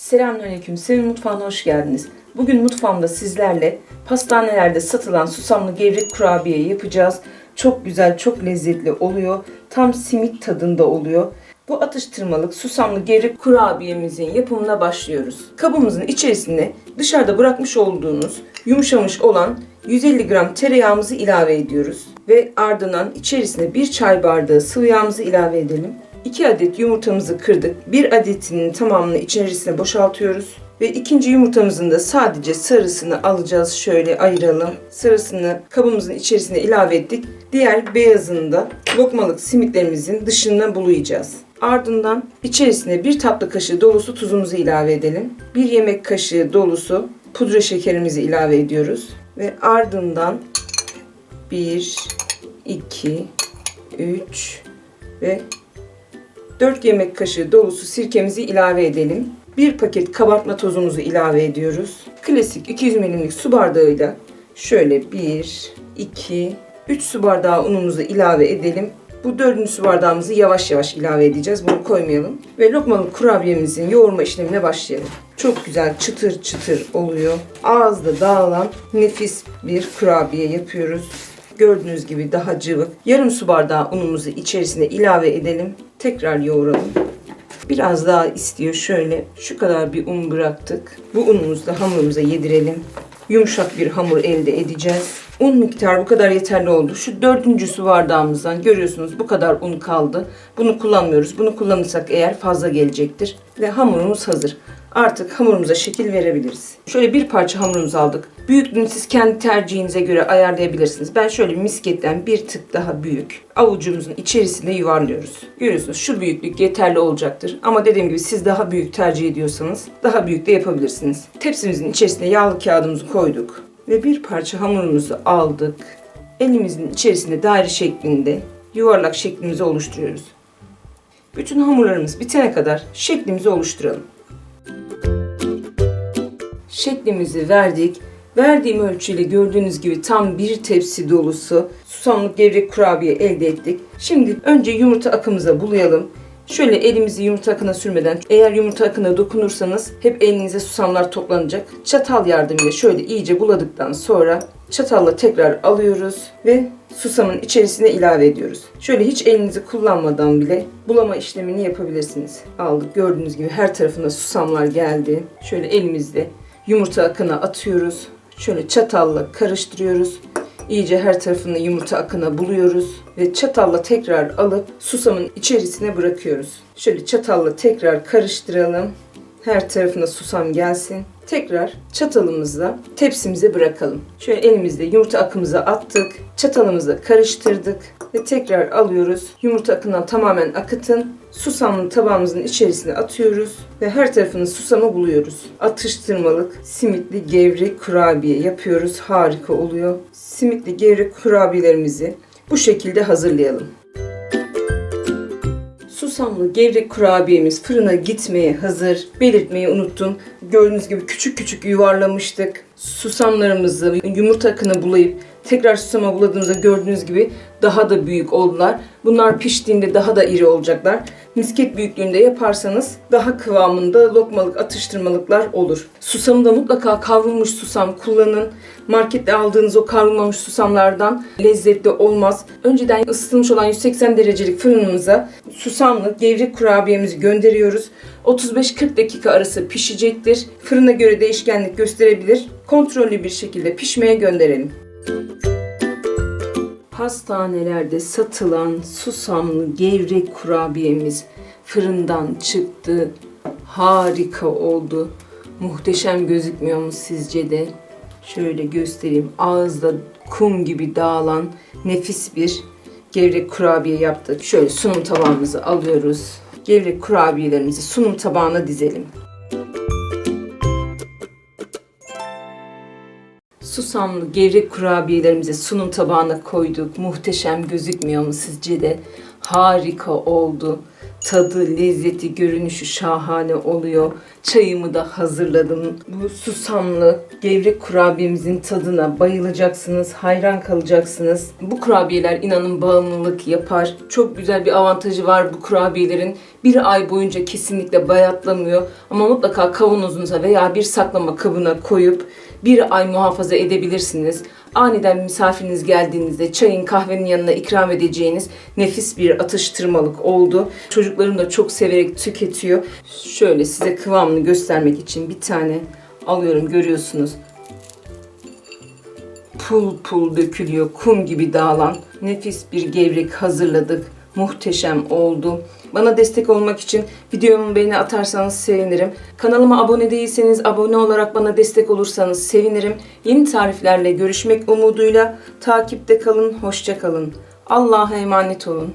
Selamünaleyküm. Sevin mutfağına hoş geldiniz. Bugün mutfağımda sizlerle pastanelerde satılan susamlı gevrek kurabiye yapacağız. Çok güzel, çok lezzetli oluyor. Tam simit tadında oluyor. Bu atıştırmalık susamlı gevrek kurabiyemizin yapımına başlıyoruz. Kabımızın içerisine dışarıda bırakmış olduğunuz yumuşamış olan 150 gram tereyağımızı ilave ediyoruz. Ve ardından içerisine 1 çay bardağı sıvı yağımızı ilave edelim. 2 adet yumurtamızı kırdık. 1 adetinin tamamını içerisine boşaltıyoruz. Ve ikinci yumurtamızın da sadece sarısını alacağız. Şöyle ayıralım. Sarısını kabımızın içerisine ilave ettik. Diğer beyazını da lokmalık simitlerimizin dışına bulayacağız. Ardından içerisine bir tatlı kaşığı dolusu tuzumuzu ilave edelim. Bir yemek kaşığı dolusu pudra şekerimizi ilave ediyoruz. Ve ardından 1, 2, 3 ve 4 yemek kaşığı dolusu sirkemizi ilave edelim. 1 paket kabartma tozumuzu ilave ediyoruz. Klasik 200 milimlik su bardağıyla şöyle 1, 2, 3 su bardağı unumuzu ilave edelim. Bu dördüncü su bardağımızı yavaş yavaş ilave edeceğiz. Bunu koymayalım. Ve lokmalı kurabiyemizin yoğurma işlemine başlayalım. Çok güzel çıtır çıtır oluyor. Ağızda dağılan nefis bir kurabiye yapıyoruz. Gördüğünüz gibi daha cıvık. Yarım su bardağı unumuzu içerisine ilave edelim. Tekrar yoğuralım. Biraz daha istiyor. Şöyle şu kadar bir un bıraktık. Bu unumuzu da hamurumuza yedirelim. Yumuşak bir hamur elde edeceğiz. Un miktarı bu kadar yeterli oldu. Şu dördüncü su bardağımızdan görüyorsunuz bu kadar un kaldı. Bunu kullanmıyoruz. Bunu kullanırsak eğer fazla gelecektir. Ve hamurumuz hazır. Artık hamurumuza şekil verebiliriz. Şöyle bir parça hamurumuzu aldık. Büyüklüğünü siz kendi tercihinize göre ayarlayabilirsiniz. Ben şöyle misketten bir tık daha büyük avucumuzun içerisinde yuvarlıyoruz. Görüyorsunuz şu büyüklük yeterli olacaktır. Ama dediğim gibi siz daha büyük tercih ediyorsanız daha büyük de yapabilirsiniz. Tepsimizin içerisine yağlı kağıdımızı koyduk. Ve bir parça hamurumuzu aldık. Elimizin içerisinde daire şeklinde yuvarlak şeklimizi oluşturuyoruz. Bütün hamurlarımız bitene kadar şeklimizi oluşturalım şeklimizi verdik. Verdiğim ölçüyle gördüğünüz gibi tam bir tepsi dolusu susamlık gevrek kurabiye elde ettik. Şimdi önce yumurta akımıza bulayalım. Şöyle elimizi yumurta akına sürmeden eğer yumurta akına dokunursanız hep elinize susamlar toplanacak. Çatal yardımıyla şöyle iyice buladıktan sonra çatalla tekrar alıyoruz ve susamın içerisine ilave ediyoruz. Şöyle hiç elinizi kullanmadan bile bulama işlemini yapabilirsiniz. Aldık gördüğünüz gibi her tarafına susamlar geldi. Şöyle elimizde yumurta akına atıyoruz. Şöyle çatalla karıştırıyoruz. İyice her tarafını yumurta akına buluyoruz ve çatalla tekrar alıp susamın içerisine bırakıyoruz. Şöyle çatalla tekrar karıştıralım. Her tarafına susam gelsin. Tekrar çatalımızla tepsimize bırakalım. Şöyle elimizde yumurta akımızı attık. Çatalımızla karıştırdık ve tekrar alıyoruz. Yumurta akından tamamen akıtın. Susamlı tabağımızın içerisine atıyoruz ve her tarafını susama buluyoruz. Atıştırmalık simitli gevrek kurabiye yapıyoruz. Harika oluyor. Simitli gevrek kurabiyelerimizi bu şekilde hazırlayalım. Susamlı gevrek kurabiyemiz fırına gitmeye hazır. Belirtmeyi unuttum. Gördüğünüz gibi küçük küçük yuvarlamıştık. Susamlarımızı yumurta akını bulayıp tekrar susama buladığımızda gördüğünüz gibi daha da büyük oldular. Bunlar piştiğinde daha da iri olacaklar. Misket büyüklüğünde yaparsanız daha kıvamında lokmalık atıştırmalıklar olur. Susamı da mutlaka kavrulmuş susam kullanın. Markette aldığınız o kavrulmamış susamlardan lezzetli olmaz. Önceden ısıtılmış olan 180 derecelik fırınımıza susamlı gevrek kurabiyemizi gönderiyoruz. 35-40 dakika arası pişecektir. Fırına göre değişkenlik gösterebilir. Kontrollü bir şekilde pişmeye gönderelim. Pastanelerde satılan susamlı gevrek kurabiyemiz fırından çıktı. Harika oldu. Muhteşem gözükmüyor mu sizce de? Şöyle göstereyim. Ağızda kum gibi dağılan nefis bir gevrek kurabiye yaptık. Şöyle sunum tabağımızı alıyoruz. Gevrek kurabiyelerimizi sunum tabağına dizelim. Susamlı gevrek kurabiyelerimizi sunum tabağına koyduk. Muhteşem gözükmüyor mu sizce de? Harika oldu. Tadı, lezzeti, görünüşü şahane oluyor. Çayımı da hazırladım. Bu susamlı gevrek kurabiyemizin tadına bayılacaksınız, hayran kalacaksınız. Bu kurabiyeler inanın bağımlılık yapar. Çok güzel bir avantajı var bu kurabiyelerin. Bir ay boyunca kesinlikle bayatlamıyor. Ama mutlaka kavanozunuza veya bir saklama kabına koyup bir ay muhafaza edebilirsiniz. Aniden misafiriniz geldiğinizde çayın kahvenin yanına ikram edeceğiniz nefis bir atıştırmalık oldu. Çocuklarım da çok severek tüketiyor. Şöyle size kıvamını göstermek için bir tane alıyorum görüyorsunuz. Pul pul dökülüyor kum gibi dağılan nefis bir gevrek hazırladık. Muhteşem oldu. Bana destek olmak için videomu beğeni atarsanız sevinirim. Kanalıma abone değilseniz abone olarak bana destek olursanız sevinirim. Yeni tariflerle görüşmek umuduyla takipte kalın, hoşça kalın. Allah'a emanet olun.